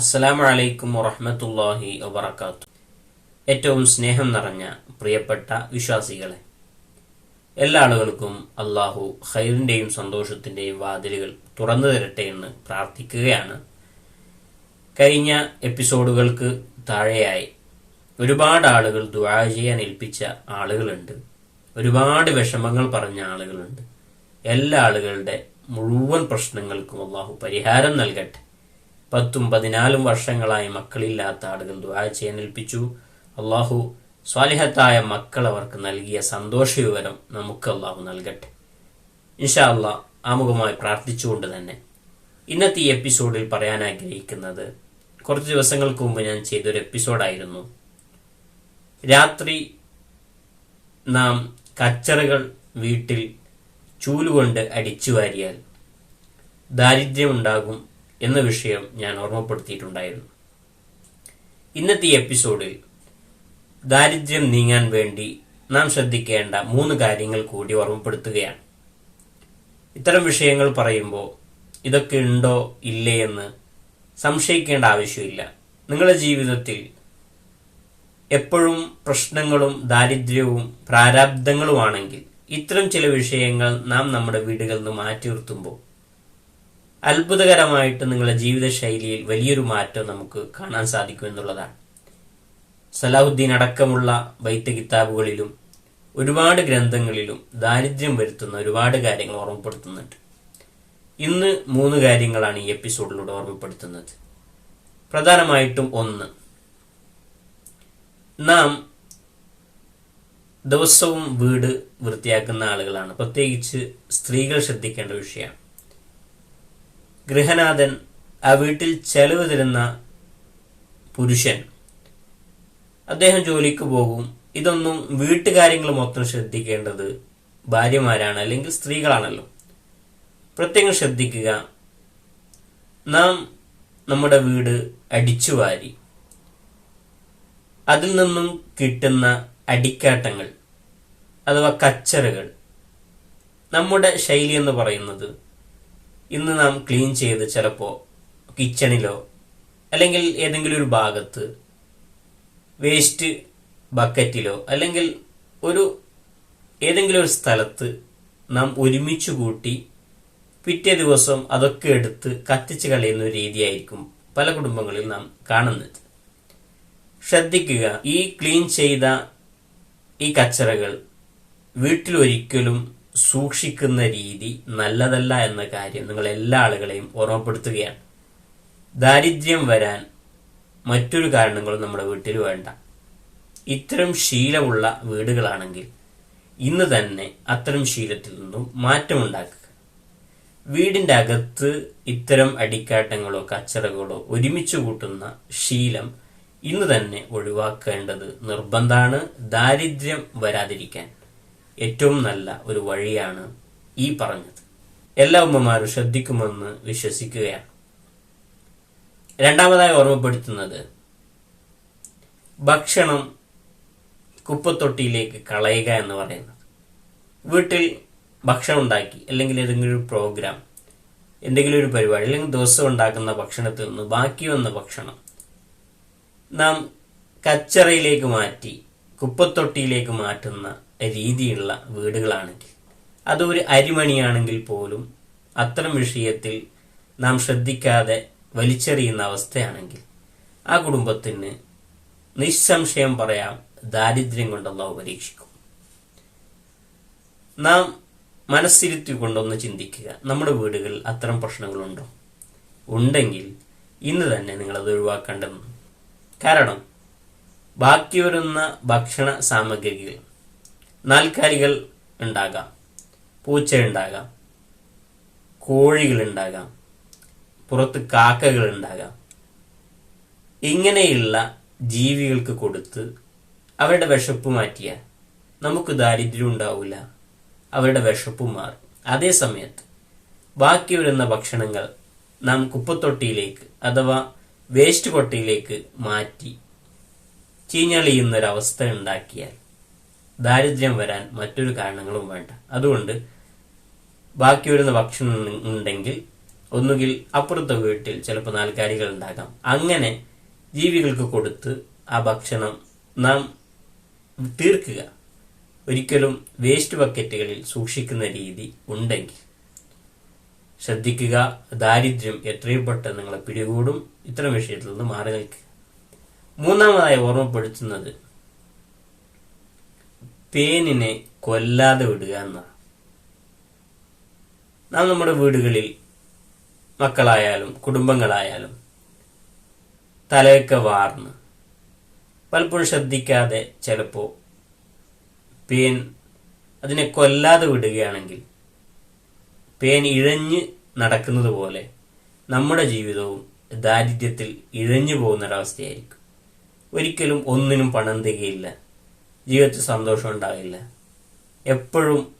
അസ്സലാമു അലൈക്കും വറഹമത്തല്ലാഹി വബർക്കാത്തു ഏറ്റവും സ്നേഹം നിറഞ്ഞ പ്രിയപ്പെട്ട വിശ്വാസികളെ എല്ലാ ആളുകൾക്കും അള്ളാഹു ഖൈറിന്റെയും സന്തോഷത്തിന്റെയും വാതിലുകൾ തുറന്നു തരട്ടെ എന്ന് പ്രാർത്ഥിക്കുകയാണ്. കഴിഞ്ഞ എപ്പിസോഡുകൾക്ക് താഴെയായി ഒരുപാട് ആളുകൾ ദുആ ചെയ്യാൻ ഏൽപ്പിച്ച ആളുകളുണ്ട്. ഒരുപാട് വിഷമങ്ങൾ പറഞ്ഞ ആളുകളുണ്ട്. എല്ലാ ആളുകളുടെ മുഴുവൻ പ്രശ്നങ്ങൾക്കും അള്ളാഹു പരിഹാരം നൽകട്ടെ. പത്തും പതിനാലും വർഷങ്ങളായി മക്കളില്ലാത്ത ആളുകൾ ദുആ ചെയ്യാൻ ഏൽപ്പിച്ചു അള്ളാഹു സ്വാലിഹത്തായ മക്കൾ അവർക്ക് നൽകിയ സന്തോഷ വിവരം നമുക്ക് അള്ളാഹു നൽകട്ടെ. ഇൻഷാ അള്ളാ ആമുഖമായി പ്രാർത്ഥിച്ചുകൊണ്ട് തന്നെ ഇന്നത്തെ ഈ എപ്പിസോഡിൽ പറയാൻ ആഗ്രഹിക്കുന്നത് കുറച്ച് ദിവസങ്ങൾക്ക് മുമ്പ് ഞാൻ ചെയ്തൊരു എപ്പിസോഡായിരുന്നു. രാത്രി നാം കച്ചറകൾ വീട്ടിൽ ചൂലുകൊണ്ട് അടിച്ചു വാരിയാൽ ദാരിദ്ര്യമുണ്ടാകും എന്ന വിഷയം ഞാൻ ഓർമ്മപ്പെടുത്തിയിട്ടുണ്ടായിരുന്നു. ഇന്നത്തെ എപ്പിസോഡിൽ ദാരിദ്ര്യം നീങ്ങാൻ വേണ്ടി നാം ശ്രദ്ധിക്കേണ്ട മൂന്ന് കാര്യങ്ങൾ കൂടി ഓർമ്മപ്പെടുത്തുകയാണ്. ഇത്തരം വിഷയങ്ങൾ പറയുമ്പോൾ ഇതൊക്കെ ഉണ്ടോ ഇല്ലേ എന്ന് സംശയിക്കേണ്ട ആവശ്യമില്ല. നിങ്ങളുടെ ജീവിതത്തിൽ എപ്പോഴും പ്രശ്നങ്ങളും ദാരിദ്ര്യവും പ്രാരാബ്ദങ്ങളുമാണെങ്കിൽ ഇത്തരം ചില വിഷയങ്ങൾ നാം നമ്മുടെ വീടുകളിൽ നിന്ന് മാറ്റി നിർത്തുമ്പോൾ അത്ഭുതകരമായിട്ട് നിങ്ങളുടെ ജീവിതശൈലിയിൽ വലിയൊരു മാറ്റം നമുക്ക് കാണാൻ സാധിക്കും എന്നുള്ളതാണ്. സലാഹുദ്ദീൻ അടക്കമുള്ള വൈദ്യ കിതാബുകളിലും ഒരുപാട് ഗ്രന്ഥങ്ങളിലും ദാരിദ്ര്യം വരുത്തുന്ന ഒരുപാട് കാര്യങ്ങൾ ഓർമ്മപ്പെടുത്തുന്നുണ്ട്. ഇന്ന് മൂന്ന് കാര്യങ്ങളാണ് ഈ എപ്പിസോഡിലൂടെ ഓർമ്മപ്പെടുത്തുന്നത്. പ്രധാനമായിട്ടും ഒന്ന് നാം ദിവസവും വീട് വൃത്തിയാക്കുന്ന ആളുകളാണ്. പ്രത്യേകിച്ച് സ്ത്രീകൾ ശ്രദ്ധിക്കേണ്ട വിഷയമാണ് ഗൃഹനാഥൻ ആ വീട്ടിൽ ചെലവ് തരുന്ന പുരുഷൻ. അദ്ദേഹം ജോലിക്ക് പോകും. ഇതൊന്നും വീട്ടുകാര്യങ്ങൾ മൊത്തം ശ്രദ്ധിക്കേണ്ടത് ഭാര്യമാരാണ് അല്ലെങ്കിൽ സ്ത്രീകളാണല്ലോ. പ്രത്യേകം ശ്രദ്ധിക്കുക. നാം നമ്മുടെ വീട് അടിച്ചുവാരി അതിൽ നിന്നും കിട്ടുന്ന അടിക്കാട്ടങ്ങൾ അഥവാ കച്ചറുകൾ. നമ്മുടെ ശൈലി എന്ന് പറയുന്നത് ഇന്ന് നാം ക്ലീൻ ചെയ്ത് ചിലപ്പോൾ കിച്ചണിലോ അല്ലെങ്കിൽ ഏതെങ്കിലും ഒരു ഭാഗത്ത് വേസ്റ്റ് ബക്കറ്റിലോ അല്ലെങ്കിൽ ഒരു ഏതെങ്കിലും ഒരു സ്ഥലത്ത് നാം ഒരുമിച്ച് കൂട്ടി പിറ്റേ ദിവസം അതൊക്കെ എടുത്ത് കത്തിച്ച് കളയുന്ന ഒരു രീതിയായിരിക്കും പല കുടുംബങ്ങളിൽ നാം കാണുന്നത്. ശ്രദ്ധിക്കുക ഈ ക്ലീൻ ചെയ്ത ഈ കച്ചറകൾ വീട്ടിൽ ഒരിക്കലും സൂക്ഷിക്കുന്ന രീതി നല്ലതല്ല എന്ന കാര്യം നിങ്ങൾ എല്ലാ ആളുകളെയും ഓർമ്മപ്പെടുത്തുകയാണ്. ദാരിദ്ര്യം വരാൻ മറ്റൊരു കാരണങ്ങളും നമ്മുടെ വീട്ടിൽ വേണ്ട. ഇത്തരം ശീലമുള്ള വീടുകളാണെങ്കിൽ ഇന്ന് തന്നെ അത്തരം ശീലത്തിൽ നിന്നും മാറ്റമുണ്ടാക്കുക. വീടിന്റെ അകത്ത് ഇത്തരം അടിക്കാട്ടങ്ങളോ കച്ചറകളോ ഒരുമിച്ച് കൂട്ടുന്ന ശീലം ഇന്ന് തന്നെ ഒഴിവാക്കേണ്ടത് നിർബന്ധമാണ്. ദാരിദ്ര്യം വരാതിരിക്കാൻ. ഏറ്റവും നല്ല ഒരു വഴിയാണ് ഈ പറഞ്ഞത്. എല്ലാ ഉമ്മമാരും ശ്രദ്ധിക്കുമെന്ന് വിശ്വസിക്കുകയാണ്. രണ്ടാമതായി ഓർമ്മപ്പെടുത്തുന്നത് ഭക്ഷണം കുപ്പത്തൊട്ടിയിലേക്ക് കളയുക എന്ന് പറയുന്നത്. വീട്ടിൽ ഭക്ഷണം ഉണ്ടാക്കി അല്ലെങ്കിൽ ഏതെങ്കിലും ഒരു പ്രോഗ്രാം എന്തെങ്കിലും ഒരു പരിപാടി അല്ലെങ്കിൽ ദിവസം ഉണ്ടാക്കുന്ന ഭക്ഷണത്തിൽ നിന്ന് ബാക്കി വന്ന ഭക്ഷണം നാം കച്ചറയിലേക്ക് മാറ്റി കുപ്പത്തൊട്ടിയിലേക്ക് മാറ്റുന്ന രീതിയുള്ള വീടുകളാണെങ്കിൽ. അതൊരു അരിമണിയാണെങ്കിൽ പോലും അത്തരം വിഷയത്തിൽ നാം ശ്രദ്ധിക്കാതെ വലിച്ചെറിയുന്ന അവസ്ഥയാണെങ്കിൽ ആ കുടുംബത്തിന് നിസ്സംശയം പറയാം ദാരിദ്ര്യം കൊണ്ടുള്ള പരീക്ഷിക്കും. നാം മനസ്സിരുത്തി കൊണ്ടൊന്ന് ചിന്തിക്കുക നമ്മുടെ വീടുകളിൽ അത്തരം പ്രശ്നങ്ങളുണ്ടോ? ഉണ്ടെങ്കിൽ ഇന്ന് തന്നെ അത് ഒഴിവാക്കേണ്ടതുണ്ട്. കാരണം ബാക്കി വരുന്ന ഭക്ഷണ സാമഗ്രികൾ നാൽക്കാലികൾ ഉണ്ടാകാം. പൂച്ച ഉണ്ടാകാം. കോഴികൾ ഉണ്ടാകാം പുറത്ത് കാക്കകൾ ഉണ്ടാകാം. ഇങ്ങനെയുള്ള ജീവികൾക്ക് കൊടുത്ത് അവരുടെ വിശപ്പ് മാറ്റിയാൽ നമുക്ക് ദാരിദ്ര്യം ഉണ്ടാവില്ല അവരുടെ വിശപ്പ് മാറും. അതേ സമയത്ത് ബാക്കി വരുന്ന ഭക്ഷണങ്ങൾ നാം കുപ്പത്തൊട്ടിയിലേക്ക് അഥവാ വേസ്റ്റ് കൊട്ടയിലേക്ക് മാറ്റി ചീഞ്ഞളിയുന്നൊരവസ്ഥ ഉണ്ടാക്കിയാൽ ദാരിദ്ര്യം വരാൻ മറ്റൊരു കാരണങ്ങളും വേണ്ട. അതുകൊണ്ട് ബാക്കി വരുന്ന ഭക്ഷണം ഉണ്ടെങ്കിൽ ഒന്നുകിൽ അപ്പുറത്തെ വീട്ടിൽ ചിലപ്പോൾ നാൽക്കാലികൾ ഉണ്ടാകാം. അങ്ങനെ ജീവികൾക്ക് കൊടുത്ത് ആ ഭക്ഷണം നാം തീർക്കുക. ഒരിക്കലും വേസ്റ്റ് ബക്കറ്റുകളിൽ സൂക്ഷിക്കുന്ന രീതി ഉണ്ടെങ്കിൽ. ശ്രദ്ധിക്കുക ദാരിദ്ര്യം എത്രയും പെട്ടെന്ന് നിങ്ങളെ പിടികൂടും. ഇത്തരം വിഷയത്തിൽ നിന്ന് മാറി നിൽക്കുക. മൂന്നാമതായി ഓർമ്മപ്പെടുത്തുന്നത് പേനിനെ കൊല്ലാതെ വിടുക എന്നാണ് നാം നമ്മുടെ വീടുകളിൽ മക്കളായാലും കുടുംബങ്ങളായാലും തലയൊക്കെ വാർന്ന് പലപ്പോഴും ശ്രദ്ധിക്കാതെ ചിലപ്പോൾ പേൻ അതിനെ കൊല്ലാതെ വിടുകയാണെങ്കിൽ പേൻ ഇഴഞ്ഞ് നടക്കുന്നത് പോലെ നമ്മുടെ ജീവിതവും ദാരിദ്ര്യത്തിൽ ഇഴഞ്ഞു പോകുന്നൊരവസ്ഥയായിരിക്കും ഒരിക്കലും ഒന്നിനും പണം തികയില്ല ജീവിതത്തിൽ സന്തോഷം ഉണ്ടാകില്ല എപ്പോഴും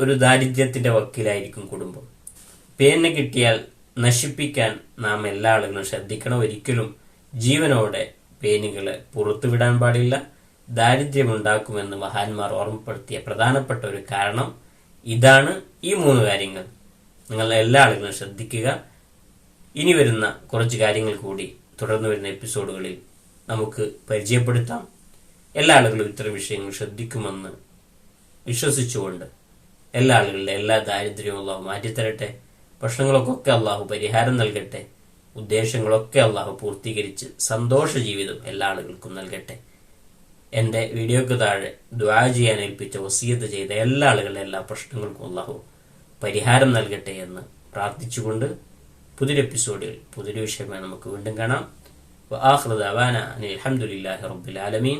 ഒരു ദാരിദ്ര്യത്തിന്റെ വക്കിലായിരിക്കും കുടുംബം. പേന കിട്ടിയാൽ നശിപ്പിക്കാൻ നാം എല്ലാ ആളുകളും ശ്രദ്ധിക്കണം. ഒരിക്കലും ജീവനോടെ പേനുകളെ പുറത്തുവിടാൻ പാടില്ല. ദാരിദ്ര്യമുണ്ടാക്കുമെന്ന് മഹാന്മാർ ഓർമ്മപ്പെടുത്തിയ പ്രധാനപ്പെട്ട ഒരു കാരണം ഇതാണ് ഈ മൂന്ന് കാര്യങ്ങൾ. നിങ്ങൾ എല്ലാ ആളുകളും ശ്രദ്ധിക്കുക. ഇനി വരുന്ന കുറച്ച് കാര്യങ്ങൾ കൂടി തുടർന്ന് വരുന്ന എപ്പിസോഡുകളിൽ നമുക്ക് പരിചയപ്പെടുത്താം. എല്ലാ ആളുകളും ഇത്തരം വിഷയങ്ങൾ ശ്രദ്ധിക്കുമെന്ന് വിശ്വസിച്ചുകൊണ്ട് എല്ലാ ആളുകളുടെ എല്ലാ ദാരിദ്ര്യവും അള്ളാഹു മാറ്റിത്തരട്ടെ പ്രശ്നങ്ങൾക്കൊക്കെ അള്ളാഹു പരിഹാരം നൽകട്ടെ ഉദ്ദേശങ്ങളൊക്കെ അള്ളാഹു പൂർത്തീകരിച്ച് സന്തോഷ ജീവിതം എല്ലാ ആളുകൾക്കും നൽകട്ടെ എൻ്റെ വീഡിയോക്ക് താഴെ ദ്വാ ചെയ്യാൻ ഏൽപ്പിച്ച വസീയത്ത് ചെയ്ത എല്ലാ ആളുകളുടെ എല്ലാ പ്രശ്നങ്ങൾക്കും അള്ളാഹു പരിഹാരം നൽകട്ടെ എന്ന് പ്രാർത്ഥിച്ചുകൊണ്ട് പുതിയൊരു എപ്പിസോഡിൽ പുതിയൊരു വിഷയമായി നമുക്ക് വീണ്ടും കാണാം وآخر دعوانا أن الحمد لله رب العالمين